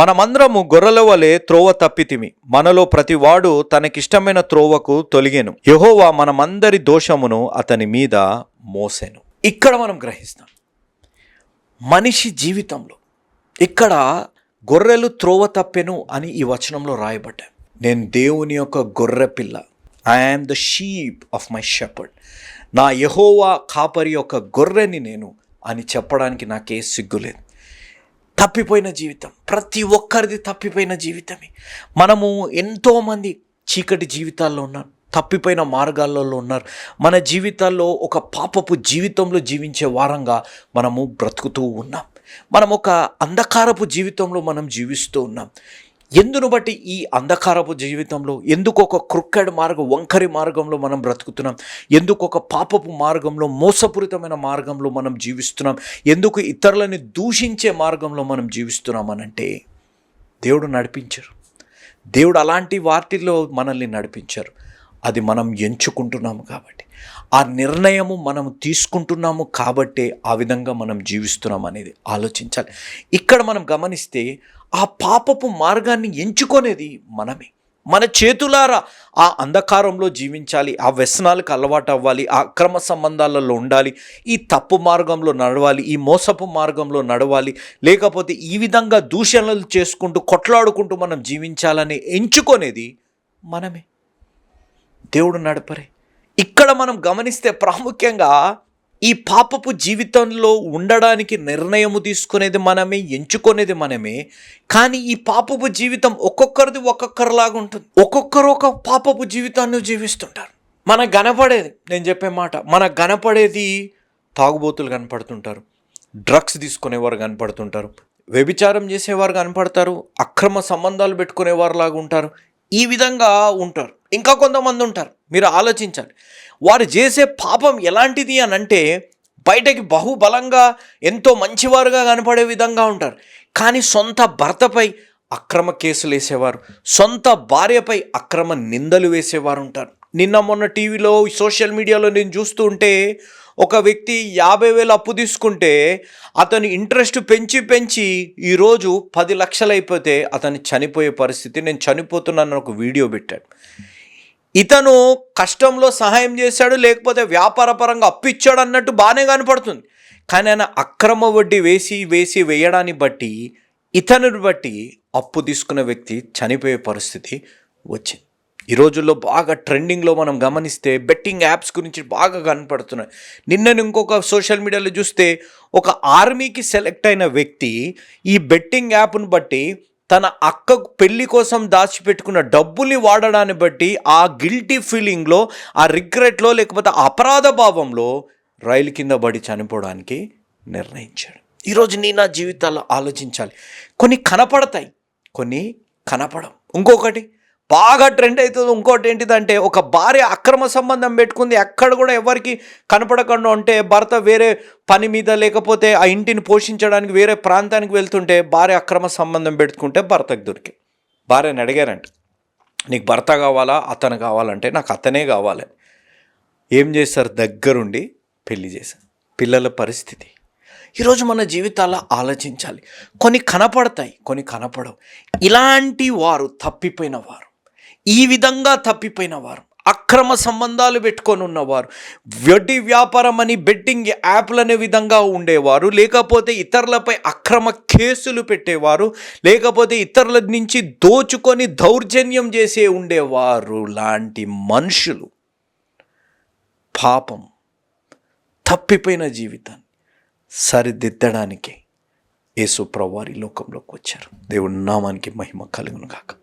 మనమందరము గొర్రెల వలె త్రోవ తప్పితిమి. మనలో ప్రతివాడు తనకిష్టమైన త్రోవకు తొలిగెను. యహోవా మనమందరి దోషమును అతని మీద మోసెను. ఇక్కడ మనం గ్రహిస్తాం. మనిషి జీవితంలో ఇక్కడ గొర్రెలు త్రోవ తప్పెను అని ఈ వచనంలో రాయబడ్డాయి. నేను దేవుని యొక్క గొర్రె పిల్ల. I am the sheep of my shepherd నా యహోవా కాపరి యొక్క గొర్రెని నేను అని చెప్పడానికి నాకే సిగ్గులేదు. తప్పిపోయిన జీవితం. ప్రతి ఒక్కరిది తప్పిపోయిన జీవితమే. మనము ఎంతోమంది చీకటి జీవితాల్లో ఉన్నారు తప్పిపోయిన మార్గాలలో ఉన్నారు. మన జీవితాల్లో ఒక పాపపు జీవితంలో జీవించే వారంగా మనము బ్రతుకుతూ ఉన్నాం. మనం ఒక అంధకారపు జీవితంలో మనం జీవిస్తూ ఉన్నాం. ఎందును బట్టి ఈ అంధకారపు జీవితంలో? ఎందుకు ఒక క్రుక్కడ్ మార్గం వంకరి మార్గంలో మనం బ్రతుకుతున్నాం? ఎందుకు ఒక పాపపు మార్గంలో మోసపూరితమైన మార్గంలో మనం జీవిస్తున్నాం? ఎందుకు ఇతరులని దూషించే మార్గంలో మనం జీవిస్తున్నామనంటే దేవుడు నడిపించరు. దేవుడు అలాంటి వాటిల్లో మనల్ని నడిపించారు. అది మనం ఎంచుకుంటున్నాము కాబట్టి. ఆ నిర్ణయము మనం తీసుకుంటున్నాము కాబట్టే ఆ విధంగా మనం జీవిస్తున్నాం అనేది ఆలోచించాలి. ఇక్కడ మనం గమనిస్తే ఆ పాపపు మార్గాన్ని ఎంచుకునేది మనమే. మన చేతులారా ఆ అంధకారంలో జీవించాలి ఆ వ్యసనాలకు అలవాటు అవ్వాలి ఆ అక్రమ సంబంధాలలో ఉండాలి ఈ తప్పు మార్గంలో నడవాలి ఈ మోసపు మార్గంలో నడవాలి లేకపోతే ఈ విధంగా దూషణలు చేసుకుంటూ కొట్లాడుకుంటూ మనం జీవించాలని ఎంచుకునేది మనమే. దేవుడు నడపరే ఇక్కడ మనం గమనిస్తే ప్రాముఖ్యంగా ఈ పాపపు జీవితంలో ఉండడానికి నిర్ణయము తీసుకునేది మనమే ఎంచుకునేది మనమే. కానీ ఈ పాపపు జీవితం ఒక్కొక్కరిది ఒక్కొక్కరిలాగా ఉంటుంది. ఒక్కొక్కరు ఒక పాపపు జీవితాన్ని జీవిస్తుంటారు. మన గనపడేది నేను చెప్పే మాట మన గనపడేది తాగుబోతులు కనపడుతుంటారు. డ్రగ్స్ తీసుకునేవారు కనపడుతుంటారు. వ్యభిచారం చేసేవారు కనపడతారు. అక్రమ సంబంధాలు పెట్టుకునేవారు లాగా ఉంటారు. ఈ విధంగా ఉంటారు. ఇంకా కొంతమంది ఉంటారు. మీరు ఆలోచించాలి వారు చేసే పాపం ఎలాంటిది అని అంటే బయటకి బహుబలంగా ఎంతో మంచివారుగా కనపడే విధంగా ఉంటారు. కానీ సొంత భర్తపై అక్రమ కేసులు వేసేవారు సొంత భార్యపై అక్రమ నిందలు వేసేవారు ఉంటారు. నిన్న మొన్న టీవీలో సోషల్ మీడియాలో నేను చూస్తూ ఉంటే ఒక వ్యక్తి యాభై వేలు అప్పు తీసుకుంటే అతని ఇంట్రెస్ట్ పెంచి పెంచి ఈరోజు పది లక్షలు అయిపోతే అతను చనిపోయే పరిస్థితి నేను చనిపోతున్నాను ఒక వీడియో పెట్టాడు. ఇతను కష్టంలో సహాయం చేశాడు లేకపోతే వ్యాపారపరంగా అప్పు ఇచ్చాడు అన్నట్టు బాగానే కనపడుతుంది. కానీ ఆయన అక్రమ వడ్డీ వేసి వేసి వేయడాన్ని బట్టి ఇతనుని బట్టి అప్పు తీసుకున్న వ్యక్తి చనిపోయే పరిస్థితి వచ్చింది. ఈ రోజుల్లో బాగా ట్రెండింగ్లో మనం గమనిస్తే బెట్టింగ్ యాప్స్ గురించి బాగా కనపడుతున్నాయి. నిన్న ఇంకొక సోషల్ మీడియాలో చూస్తే ఒక ఆర్మీకి సెలెక్ట్ అయిన వ్యక్తి ఈ బెట్టింగ్ యాప్ను బట్టి తన అక్క పెళ్ళి కోసం దాచిపెట్టుకున్న డబ్బుల్ని వాడడాన్ని బట్టి ఆ గిల్టీ ఫీలింగ్లో ఆ రిగ్రెట్లో లేకపోతే అపరాధ భావంలో రైలు కింద పడి చనిపోవడానికి నిర్ణయించాడు. ఈరోజు నీ నా జీవితాల్లో ఆలోచించాలి. కొన్ని కనపడతాయి కొన్ని కనపడం ఇంకొకటి బాగా ట్రెండ్ అవుతుంది. ఇంకోటి ఏంటిదంటే ఒక భార్య అక్రమ సంబంధం పెట్టుకుంది. ఎక్కడ కూడా ఎవరికి కనపడకుండా ఉంటే భర్త వేరే పని మీద లేకపోతే ఆ ఇంటిని పోషించడానికి వేరే ప్రాంతానికి వెళ్తుంటే భార్య అక్రమ సంబంధం పెట్టుకుంటే భర్తకు దొరికి. భార్యని అడిగారంట నీకు భర్త కావాలా? అతను కావాలంటే నాకు అతనే కావాలి. ఏం చేస్తారు దగ్గరుండి పెళ్ళి చేశారు. పిల్లల పరిస్థితి. ఈరోజు మన జీవితాల్లో ఆలోచించాలి. కొన్ని కనపడతాయి కొన్ని కనపడవు. ఇలాంటి వారు తప్పిపోయిన వారు. ఈ విధంగా తప్పిపోయిన వారు అక్రమ సంబంధాలు పెట్టుకొని ఉన్నవారు వడ్డీ వ్యాపారం అని బెట్టింగ్ యాప్లు అనే విధంగా ఉండేవారు లేకపోతే ఇతరులపై అక్రమ కేసులు పెట్టేవారు లేకపోతే ఇతరుల నుంచి దోచుకొని దౌర్జన్యం చేసే ఉండేవారు లాంటి మనుషులు. పాపం. తప్పిపోయిన జీవితాన్ని సరిదిద్దడానికి యేసు ప్రవారి లోకంలోకి వచ్చారు. దేవుడి నామానికి మహిమ కలుగును కాక